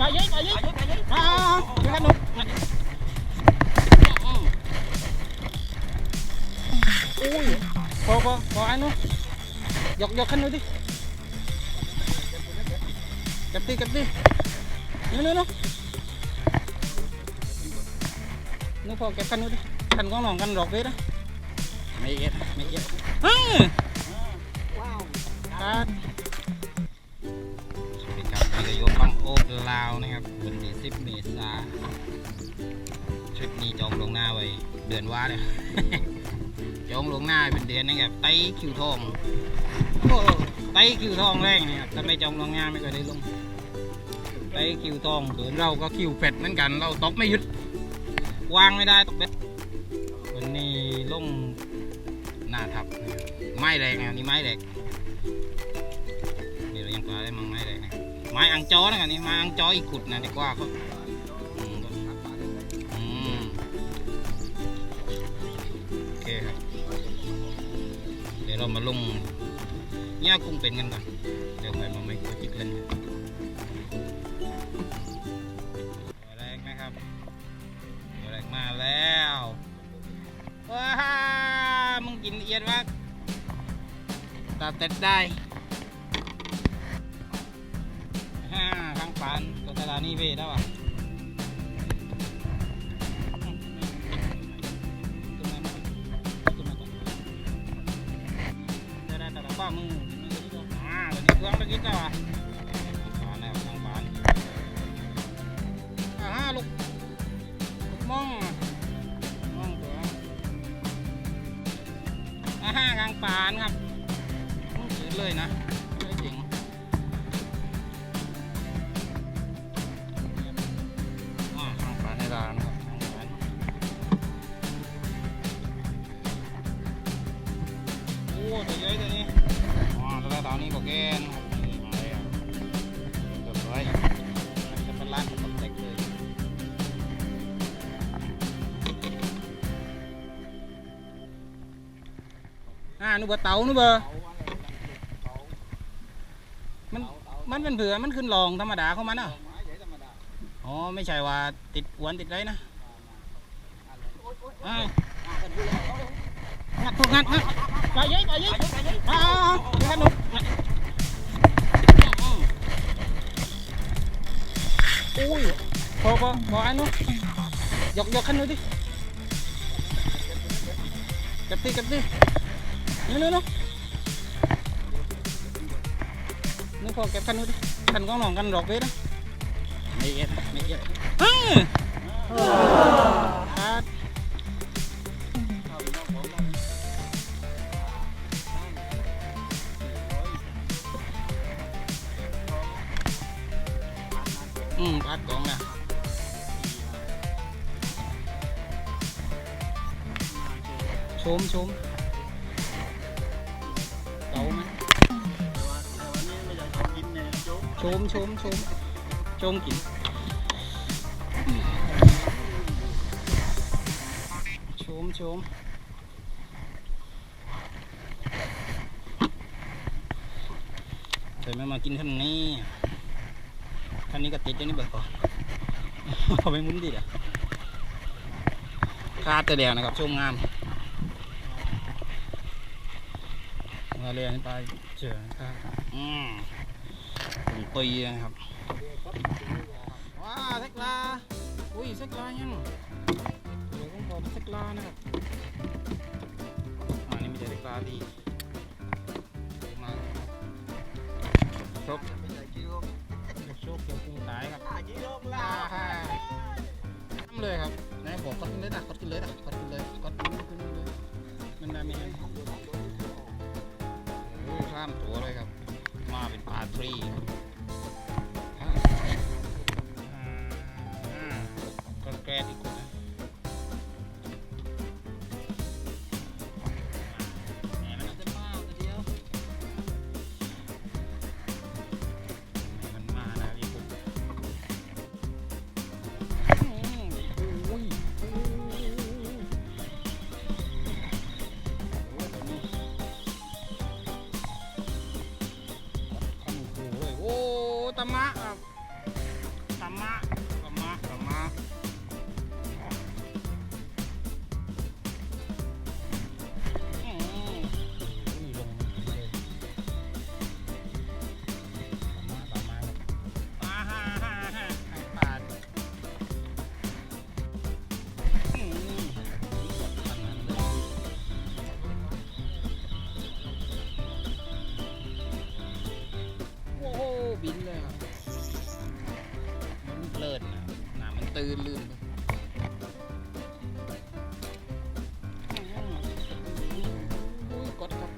ไปยิงไปยิงอ่าไปกันหนุอุ้ยพอพอพออันนู้นยกยกขึ้นหน่อยดิเก็บดิเก็บดินู่นนู่นนู่นพอเก็บกันหน่อยดิขันก้องหนองกันดอกเวทนะไม่เอ็ดไม่เอ็ดฮึ่มครับสวั โอบลาวนะครับวันที่สิบเมษาทริปนี้จองลงหน้าไว้เดือนว่าเลยจองลงหน้าเป็นเดือนนะครับไต้คิวทองโอ้ไต้คิวทองแรงเนี่ยถ้าไม่จองลงหน้าไม่ก็ได้ลงไต้คิวทองเกินเราก็คิวเป็ดเหมือนกัน เราตกไม่หยุดวางไม่ได้ตกเบ็ดวันนี้ลงหน้าทับนะครับไม้แรงนะนี่ไม้แรงเดี๋ยวเรายังปลาได้มั้งไม้เลย ไม้อังจอนะครับนี่ไม้อังจออีกขุดนะดีกว่าเขาอืมอืมโอเคครับ เดี๋ยวเรามาลงเนี่ยกุ้งเป็นกันก่อนเดี๋ยวไปมาไม่กลัวจิกเล่นแรกนะครับแรกมาแล้วว้ามึงกินละเอียดมากตาเต็ดได้ นี่เวได้ป่ะได้ได้แต่ป้ามึงอ่าตัวนี้เครื่องตะกี้จ้าป่ะปานแล้วข้างปานอ่าฮะลูกลูกมองมองตัวอ่าฮะกลางปานครับเกิดเลยนะ ตัวใหญ่ตัวนี้อ๋อตัวตอนนี้ก็แกนคนี่มาเลยครับเรียบร้อยจะเป็นร้านของเด็กเลยอ่านูเบอร์เต๋านูเบอร์มันมันเป็นเผื่อมันขึ้นลองธรรมดาของมันอะอ๋อไม่ใช่ว่าติดอวนติดอะไรนะอ่างัดถูกงัดงัด ไปยิงไปยิงอ่าไปกันหนุอุ้ยพอพอพออันนู้นยกยกขึ้นหน่อยดิเก็บดิเก็บดินู่นนู่นนู่นนี่พอเก็บขันนู้นดิขันกองหนองกันดอกเวทนะไม่เอ็ดไม่เอ็ดฮึ่ม อืมปัดกองนะชมชมเก่าไหมชมชมชมชมกินชมชมใช่ไหมมากินท่านนี้ ท่านนี้ก็ติดอย่างนี้เบิกก่อนเอาไปหมุนดิอะคาดแต่เดียวนะครับชมงามมาเรียนไปเจอครับอืมผมตุยนะครับว้าเซ็กลาอุ้ยเซ็กลายังเดี๋ยวผมขอเซ็กลานะครับอ่านี่ไม่ใช่เซ็กลาที่มาชกช กเกี่ยวกุ้งตายครับอ่าฮะทำเลยครับนายบอกกดขึ้นเลยนะกดขึ้นเลยนะกดขึ้นเลยกดขึ้นขึ้นเลยมันได้ไหมครับโอ้ข้ามตัวเลยครับ มาเป็นปลาทรีครับ ตะมะ ตื่นลื่นอุ้ยกดครับ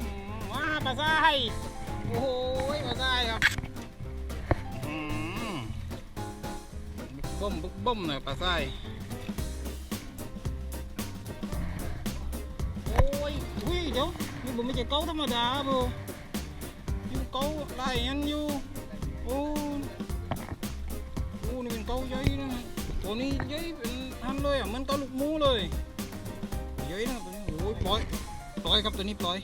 อืมว้าปลาไส้โอ้โหปลาไส้ครับอืมบึกบ่มบึกบมหน่อยปลาไส้โอ้ยอุ้ยเดี๋ยวนี่ผมไม่ใช่เก้าธรรมดาบู เก้าลายยันอยู่โอ้โอ้นี่เป็นเก้าใหญ่นะตัวนี้ใหญ่เป็นทันเลยอะเหมันเก้าลูกหมูเลยใหญ่นะตัวนี้โอ้ยปล่อยปล่อยครับตัวนี้ปล่อย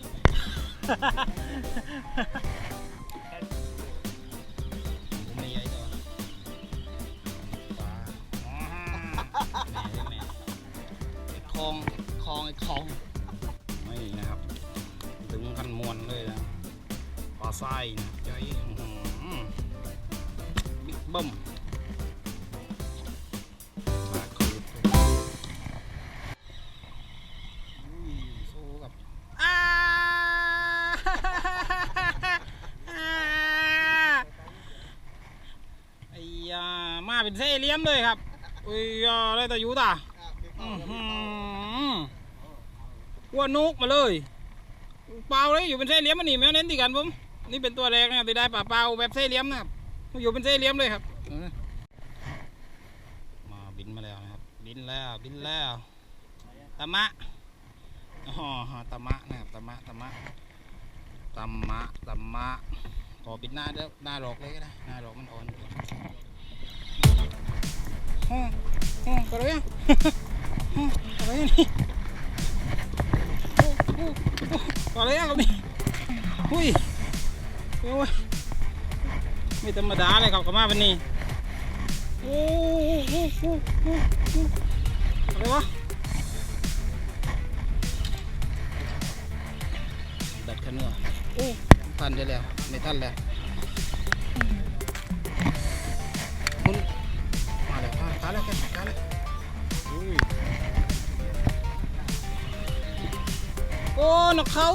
ผมไม่ใหญ่ตัวปลาแม่แม่ไอ้คลองคลองไอ้คลองไม่นะครับ ถึงพันมวนเลยนะ ปลาไส้ใหญ่อื้อหือบิ๊กเบิ้มปลาคูดอุ้ยสู้กับอ้าไอ้ยามาเป็นเส้เลี่ยมเลยครับอุ้ยยาได้แต่อยูตาอื้อหือหัวนุกมาเลย เปล่าเลยอยู่เป็นเส้เลี่ยมมันหนี่แมวเน้นที่กันผม นี่เป็นตัวแรกนะครับที่ได้ปลาเปล่าแบบเส้เหลี่ยมนะครับอยู่เป็นเส้เหลี่ยมเลยครับมาบินมาแล้วนะครับ บินแล้วบินแล้วตะมะอ๋อตะมะนะครับตะมะตะมะตะมะตะมะขอบินหน้าเด้อหน้าหลอกเลยก็ได้หน้าหลอกมันอ่อนห้องห้องอะไรอะห้องอะไรอะนี่ก่อนเลยครับนี่หุ้ย โอ้ยไม่ธรรมดาเลยครับกมาวันนี้โอ้โหอะไรวะดัดขันเนื้อโอ้ทันได้แล้วไม่ทันแล้วคุณมาแล้วขาขาแล้วแกขาแล้วอุ้ยโอ้นกเขา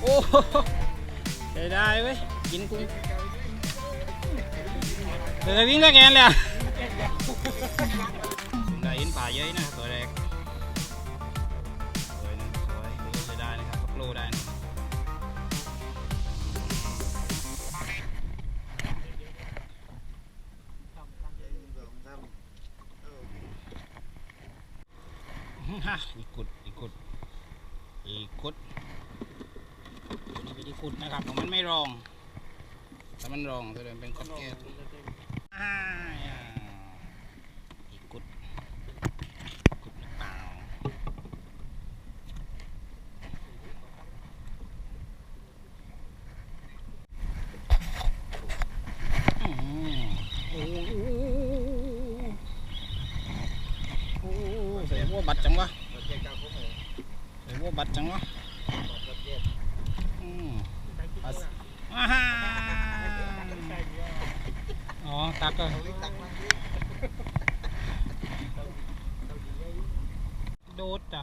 โอ้ ช้ได้เว้ย กินกุ้งเดี๋ยววิ่งได้แกนเลยอะได้ยินป่าเยอะนะตัวแรก รับของมันรอง แต่มันรองตัวเดิมเป็นคอนแก้วอ่าอีกุดกุดหรือเปล่าอืมโอ้โหโอ้โหใส่หัวบัดจังวะ ใส่หัวบัดจังวะอืมปัสอ่าฮะอ๋อ ตักก็โดดจ้ะ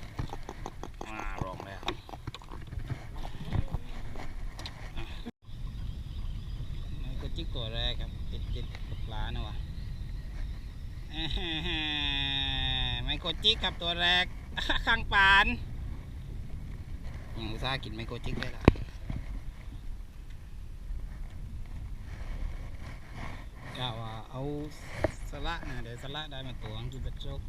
ตัวแรกครับติดติดกับปลานะวะไมโครจิกครับตัวแรกข้างปานยังอุตส่าห์กินไมโครจิกได้ละกะว่าเอาสละนะเดี๋ยวสละได้มาตัวงกินกระจก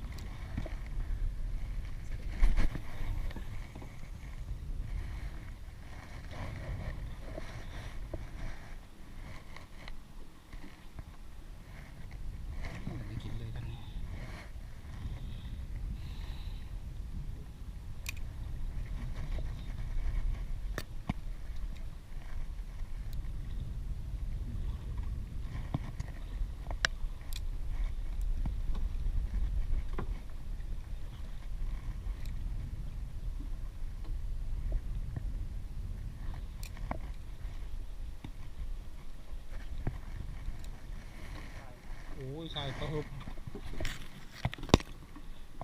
โอ้ยใส่ตะหบ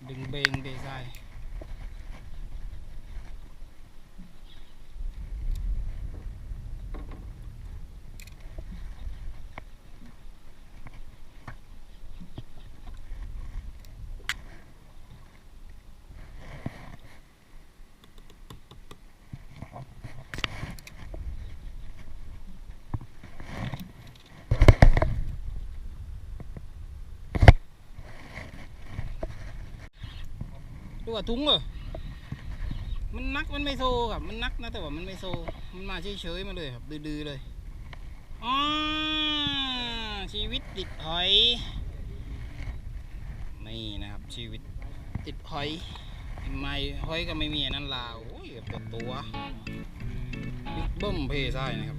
ดึงเบงเดใส่ดู ว่าถุงเหรอมันนักมันไม่โซครับ มันนักนะแต่ว่ามันไม่โซ มันมาเฉยๆมาเลยครับ ดื้อๆเลยอ๋อชีวิตติดหอย นี่นะครับ ชีวิตติดหอยไม่หอยก็ไม่มีนนั้นลาวโอ้ยเกือบตัวบิ๊กเบิ้มเพซ่ายนะครับ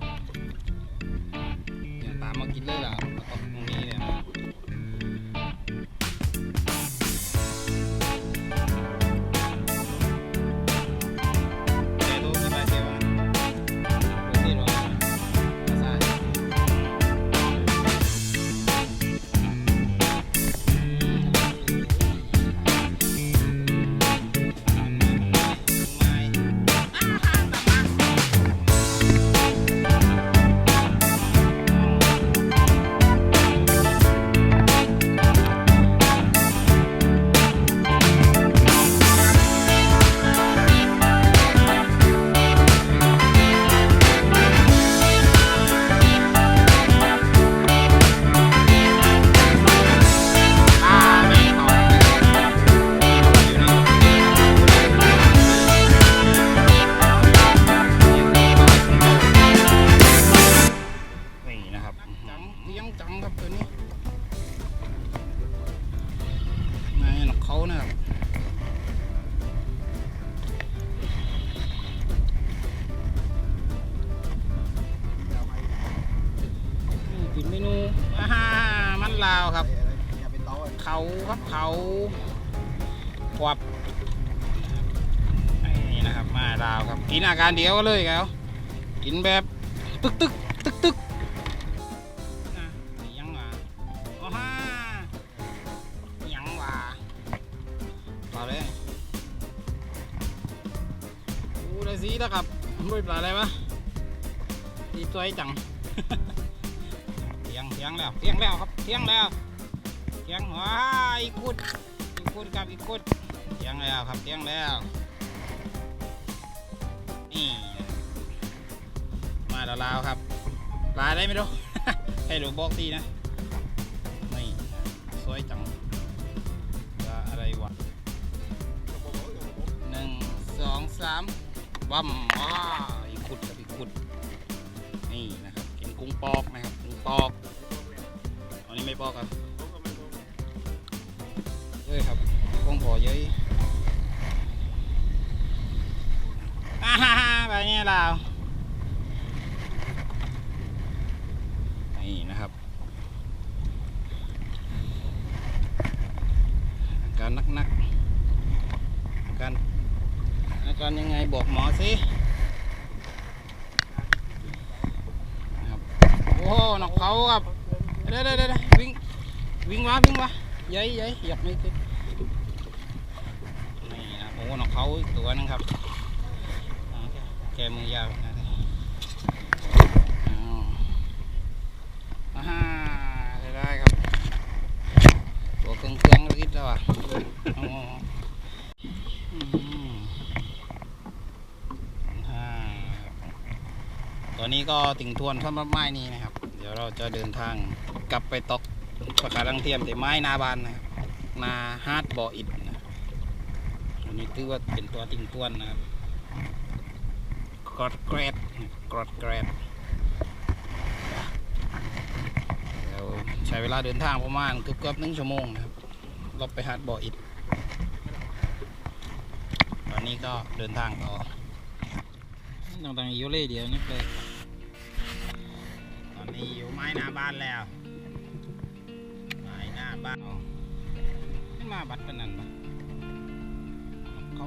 อย่าตามมากินเลยล่ะ ลาวครับ เขาครับเขาขวับนี่นะครับมาลาวครับกินอาการเดียวกันเลยครับกินแบบตึกตึกตึกตึกนะยังว่าโอ้ฮ่ายังว่าต่อเลยอู้ได้สีแล้วครับไม่ปลาอะไรวะดีตัวจังเทียงเทียงแล้วเทียงแล้วครับ เทียงแล้วเทียงว้าอีกกุดอีกกุดครับอีกกุดเทียงแล้วครับเทียงแล้วนี่มาแล้วลาวครับปลาได้ไหมดูให้ดูบอกทีนะนี่สวยจังปลาอะไรวะหนึ่งสองสามวัมว้าอีกกุดครับอีกกุดนี่นะครับกินกุ้งปอกนะครับกุ้งปอก นนี้ไม่ปอกครับเอ้ยครับคงพอเยอะอ่าฮ่าฮ่าไปเนี่ยเรานี่นะครับ การนักๆอาการอาการยังไงบอกหมอสิโอ้โหนกเขาครับ ได้อเด้ได้วิ่งวิ่งวะวิ่งวะเย้ยเย้ยหยับไม่ติดนี่นะโอ้ของเขาตัวนึงครับแกมือยาวนะอได้ครับตัวเครื่องเครื่ดแล้วตัวนี้ก็ติ่งทวนท่อนไม้นี้นะครับ เดี๋ยวเราจะเดินทาง กลับไปตกประกาศรังเทียมแต่ไม้นาบานนะครับนาฮาร์ดบออิดนะอันนี้ถือว่าเป็นตัวติงต้วนนะครับกรอดแกรดกรอดแกรดเดี๋ยวใช้เวลาเดินทางประมาณเกือบเกือบหนึ่งชั่วโมงนะครับเราไปฮาร์ดบออิดตอนนี้ก็เดินทางต่อต่างๆอยู่เล่เดียวนี่เลยตอนนี้อยู่ไม้นาบ้านแล้ว มาบัดเป็นนั่นปะเขา